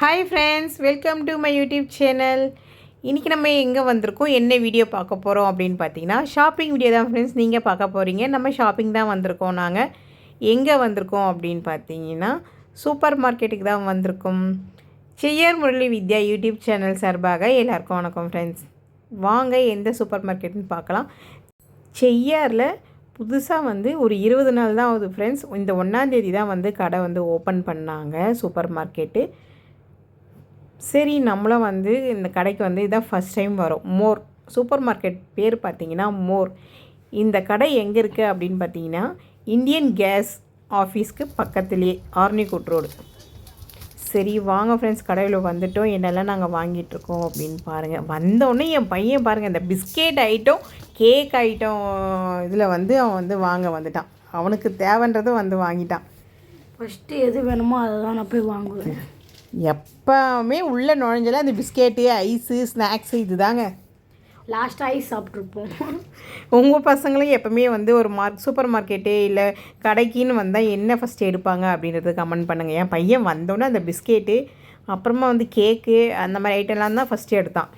Hi friends welcome to my YouTube channel இன்றைக்கி நம்ம எங்கே வந்திருக்கோம்? என்ன வீடியோ பார்க்க போகிறோம் அப்படின்னு பார்த்தீங்கன்னா ஷாப்பிங் வீடியோ தான் ஃப்ரெண்ட்ஸ் நீங்கள் பார்க்க போகிறீங்க நம்ம ஷாப்பிங் தான் வந்திருக்கோம் நாங்கள் எங்கே வந்திருக்கோம் அப்படின்னு பார்த்தீங்கன்னா சூப்பர் மார்க்கெட்டுக்கு தான் வந்திருக்கோம். செய்யர் முரளி வித்யா யூடியூப் சேனல் சார்பாக எல்லாருக்கும் வணக்கம் ஃப்ரெண்ட்ஸ் வாங்க எந்த சூப்பர் மார்க்கெட்னு பார்க்கலாம். செய்யாரில் புதுசாக வந்து ஒரு இருபது நாள் தான் ஆகுது ஃப்ரெண்ட்ஸ் இந்த ஒன்றாந்தேதி தான் வந்து கடை வந்து ஓப்பன் பண்ணாங்க சூப்பர் மார்க்கெட்டு சரி நம்மளும் வந்து இந்த கடைக்கு வந்து இதான் ஃபஸ்ட் டைம் வரும். மோர். சூப்பர் மார்க்கெட் பேர் பார்த்தீங்கன்னா மோர். இந்த கடை எங்கே இருக்குது அப்படின்னு பார்த்தீங்கன்னா இந்தியன் கேஸ் ஆஃபீஸ்க்கு பக்கத்துலேயே ஆர்னிகுட் ரோடு. சரி வாங்க ஃப்ரெண்ட்ஸ் கடையில் வந்துட்டோம். என்னெல்லாம் நாங்கள் வாங்கிட்டுருக்கோம் அப்படின்னு பாருங்கள் வந்தோடனே என் பையன் பாருங்கள் இந்த பிஸ்கெட் ஐட்டம் கேக் ஐட்டம் இதில் வந்து அவன் வந்து வாங்க வந்துட்டான். அவனுக்கு தேவைன்றதை வந்து வாங்கிட்டான். ஃபஸ்ட்டு எது வேணுமோ அதை தான் நான் போய் வாங்குவேன். எப்போவுமே உள்ளே நுழைஞ்சல அந்த பிஸ்கெட்டு ஐஸு ஸ்நாக்ஸு இதுதாங்க. லாஸ்ட் ஐஸ் சாப்பிட்ருப்போம் உங்கள் பசங்களும் எப்போவுமே வந்து ஒரு மார்க் சூப்பர் மார்க்கெட்டு இல்லை கடைக்குன்னு வந்தால் என்ன ஃபஸ்ட்டு எடுப்பாங்க அப்படின்றத கமெண்ட் பண்ணுங்கள் என் பையன் வந்தோடனே அந்த பிஸ்கெட்டு அப்புறமா வந்து கேக்கு அந்த மாதிரி ஐட்டம்லாம் தான் ஃபஸ்ட்டு எடுத்தான்.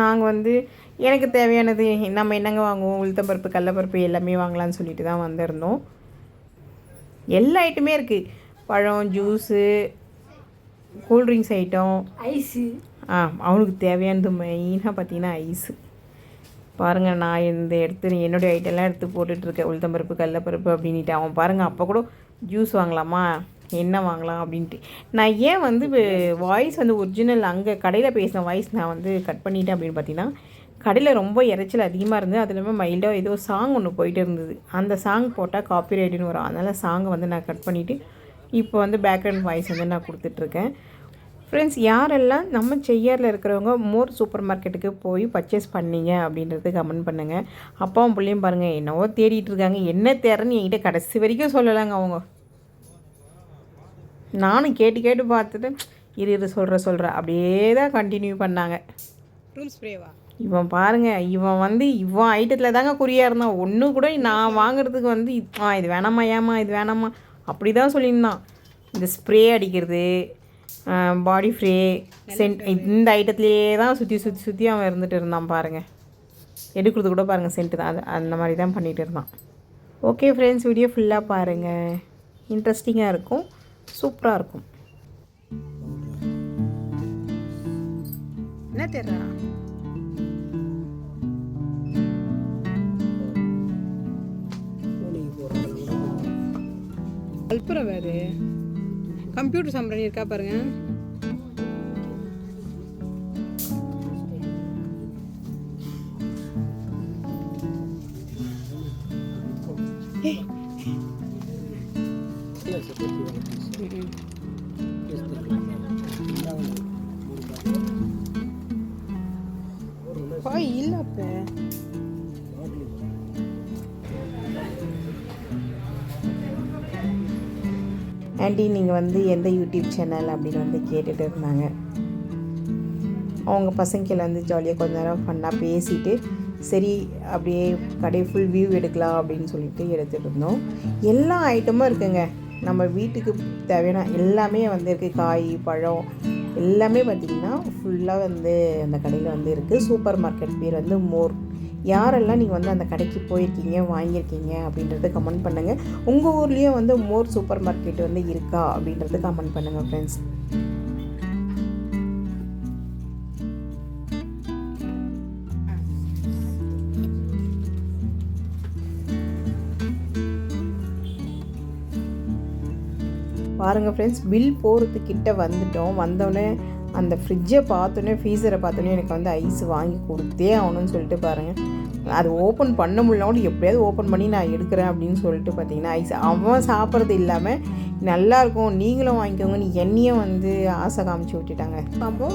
நாங்கள் வந்து எனக்கு தேவையானது நம்ம என்னங்க வாங்குவோம்? உளுத்தம்பருப்பு கடலப்பருப்பு எல்லாமே வாங்கலாம்னு சொல்லிட்டு தான் வந்திருந்தோம். எல்லா ஐட்டமே இருக்குது பழம் juice cool drinks item ice ஆ அவனுக்கு தேவையானது மெயினாக பார்த்தீங்கன்னா ஐஸு பாருங்கள் நான் இந்த எடுத்து என்னுடைய ஐட்டம்லாம் எடுத்து போட்டுட்ருக்கேன் உளுத்தம்பருப்பு கடலப்பருப்பு அப்படின்ட்டு அவன் பாருங்கள் அப்போ கூட ஜூஸ் வாங்கலாமா? என்ன வாங்கலாம் அப்படின்ட்டு. நான் ஏன் வந்து வாய்ஸ் வந்து ஒரிஜினல் அங்கே கடையில் பேசின வாய்ஸ் நான் வந்து கட் பண்ணிட்டேன் அப்படின்னு பார்த்தீங்கன்னா கடையில் ரொம்ப இறைச்சல் அதிகமாக இருந்தது. அது இல்லாமல் மைல்டாக ஏதோ சாங் ஒன்று போயிட்டு இருந்தது. அந்த சாங் போட்டால் காப்பி ரைட்டுன்னு வரும். அதனால் சாங்கை வந்து நான் கட் பண்ணிவிட்டு இப்போ வந்து பேக்ரவுண்ட் வாய்ஸ் வந்து நான் கொடுத்துட்ருக்கேன். ஃப்ரெண்ட்ஸ் யாரெல்லாம் நம்ம செய்யாரில் இருக்கிறவங்க மோர் சூப்பர் மார்க்கெட்டுக்கு போய் பர்ச்சேஸ் பண்ணீங்க அப்படின்றது கமெண்ட் பண்ணுங்கள் அப்பாவும் பிள்ளையும் பாருங்கள் என்னவோ தேடிட்டு இருக்காங்க. என்ன தேடுறன்னு என்கிட்ட கடைசி வரைக்கும் சொல்லலைங்க அவங்க. நானும் கேட்டு கேட்டு பார்த்துட்டு இரு இரு சொல்கிற சொல்கிற அப்படியே தான் கண்டினியூ பண்ணாங்க. ரூம் ஸ்ப்ரேவா இவன் பாருங்க இவன் வந்து இவன் ஐட்டத்தில் தாங்க குறியாக இருந்தான். ஒன்று கூட நான் வாங்குறதுக்கு வந்து ஆ இது வேணாமா ஏமா இது வேணாமா? அப்படி தான் சொல்லியிருந்தான். இந்த ஸ்ப்ரே அடிக்கிறது பாடி ஸ்ப்ரே சென்ட் இந்த ஐட்டத்துலேயே தான் சுற்றி சுற்றி சுற்றி அவன் இருந்துட்டு இருந்தான் பாருங்கள் எடுக்கிறது கூட பாருங்கள் சென்ட்டு தான். அது அந்த மாதிரி தான் பண்ணிகிட்டு இருந்தான் ஓகே ஃப்ரெண்ட்ஸ் வீடியோ ஃபுல்லாக பாருங்கள் இன்ட்ரெஸ்டிங்காக இருக்கும். சூப்பராக இருக்கும். என்ன தெரியல அல்புரம் வேறு. கம்ப்யூட்டர் சம்பரணி இருக்கா பாருங்க. பாய் இல்லை அப்போ. ஆண்டி நீங்கள் வந்து எந்த யூடியூப் சேனல் அப்படின்னு வந்து கேட்டுட்டு இருந்தாங்க. அவங்க பசங்களை வந்து ஜாலியாக கொஞ்ச நேரம் ஃபன்னாக பேசிட்டு சரி அப்படியே கடை ஃபுல் வியூ எடுக்கலாம் அப்படின்னு சொல்லிட்டு எடுத்துகிட்டு இருந்தோம். எல்லா ஐட்டமும் இருக்குங்க. நம்ம வீட்டுக்கு தேவையான எல்லாமே வந்து இருக்குது காய் பழம் எல்லாமே பார்த்திங்கன்னா ஃபுல்லாக வந்து அந்த கடையில் வந்து இருக்குது சூப்பர் மார்க்கெட் பேர் வந்து மோர். யாரெல்லாம் நீங்கள் வந்து அந்த கடைக்கு போயிருக்கீங்க வாங்கியிருக்கீங்க அப்படின்றத கமெண்ட் பண்ணுங்கள் உங்கள் ஊர்லேயே வந்து மோர் சூப்பர் மார்க்கெட் வந்து இருக்கா அப்படின்றத கமெண்ட் பண்ணுங்கள் ஃப்ரெண்ட்ஸ் பாருங்கள் ஃப்ரெண்ட்ஸ் பில் போகிறதுக்கிட்ட வந்துட்டோம். வந்தோடனே அந்த ஃப்ரிட்ஜை பார்த்தோன்னே ஃப்ரீசரை பார்த்தோன்னே எனக்கு வந்து ஐஸ் வாங்கி கொடுத்தே ஆகணும்னு சொல்லிட்டு பாருங்கள் அது ஓப்பன் பண்ண முடியல கூட எப்படியாவது ஓப்பன் பண்ணி நான் எடுக்கிறேன் அப்படின்னு சொல்லிட்டு பார்த்தீங்கன்னா ஐஸ் அவன் சாப்பிட்றது இல்லாமல் நல்லா இருக்கும். நீங்களும் வாங்கிக்கோங்க. நீ என்னையும் வந்து ஆசை காமிச்சு விட்டுட்டாங்க. அப்போ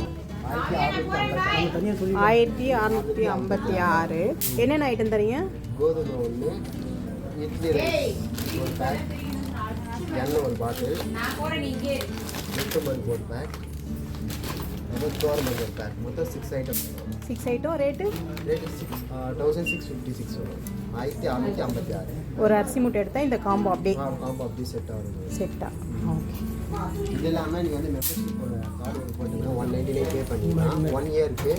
ஆயிரத்தி அறநூற்றி ஐம்பத்தி ஆறு. என்னென்ன ஐட்டம் தரீங்க? இட்லி ஒரு பேக் எண்ணெய் ஒரு பாட்டில் முட்டை பருப்பு ஒரு பேக் தோரம்பருப்பு ஒரு பேக் மொத்தம் six item six item rate rate six thousand six fifty six வரும் ஆயிரத்தி அறநூற்றி ஐம்பத்தி ஆறு ஒரு அரிசி மூட்டை எடுத்தால் இந்த காம்போ அப்படியே காம்போ அப்படி செட் ஆகுது செட்டா ஓகே இது இல்லாமல் நீங்கள் வந்து மெம்பர்ஷிப்போட கார்டு ஒன்று போட்டிங்கன்னா ஒன் நைன்டி நைன் பே பண்ணிக்கலாம் ஒன் இயருக்கு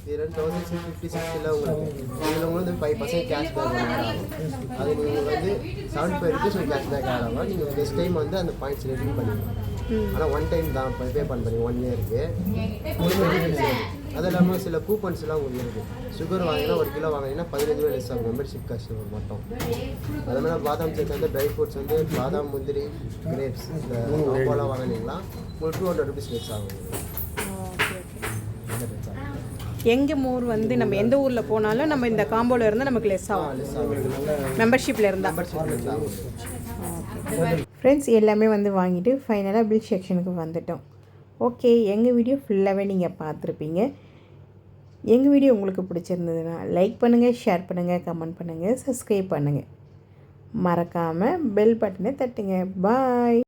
இது ரெண்டு தௌசண்ட் சிக்ஸ் ஃபிஃப்டி சிக்ஸ்டில் உங்களுக்கு இதில் உங்களுக்கு வந்து ஃபைவ் பர்சன்ட் கேஷ் பேக் ஆகும் அது நீங்கள் வந்து செவன்ட்டி ஃபைவ் ருபீஸ் ஒரு கேஷ் பேக் ஆகும் நீங்கள் நெக்ஸ்ட் டைம் வந்து அந்த பாயிண்ட்ஸ் ரெடியூம் பண்ணிக்கலாம் ஆனால் ஒன் டைம் தான் பே பண்ணுறீங்க ஒன் இயருக்கு அது இல்லாமல் சில கூப்பன்ஸ்லாம் உங்களுக்கு இருக்குது சுகர் வாங்கினா ஒரு கிலோ வாங்கினீங்கன்னா பதினஞ்சு ரூபா லெஸ் ஆகும். மெம்பர்ஷிப் கஸ்டமர் மட்டும். அது மாதிரி பாதாம் சேக் வந்து ட்ரை ஃப்ரூட்ஸ் வந்து பாதாம் முந்திரி கிரேப்ஸ் இந்த காம்போலாம் வாங்கினீங்களா உங்களுக்கு டூ ஹண்ட்ரட் ருபீஸ் லெஸ் ஆகும். எங்கள் ஊர் வந்து நம்ம எந்த ஊரில் போனாலும் நம்ம இந்த காம்போவில் இருந்தால் நமக்கு லெஸ் ஆகும். மெம்பர்ஷிப்பில் இருந்தால் ஃப்ரெண்ட்ஸ் எல்லாமே வந்து வாங்கிட்டு ஃபைனலாக பில் செக்ஷனுக்கு வந்துட்டோம். ஓகே எங்கள் வீடியோ ஃபுல்லாகவே நீங்கள் பார்த்துருப்பீங்க. எங்கள் வீடியோ உங்களுக்கு பிடிச்சிருந்ததுன்னா லைக் பண்ணுங்கள் ஷேர் பண்ணுங்கள் கமெண்ட் பண்ணுங்கள் சப்ஸ்கிரைப் பண்ணுங்கள் மறக்காமல் பெல் பட்டனை தட்டுங்க. பாய்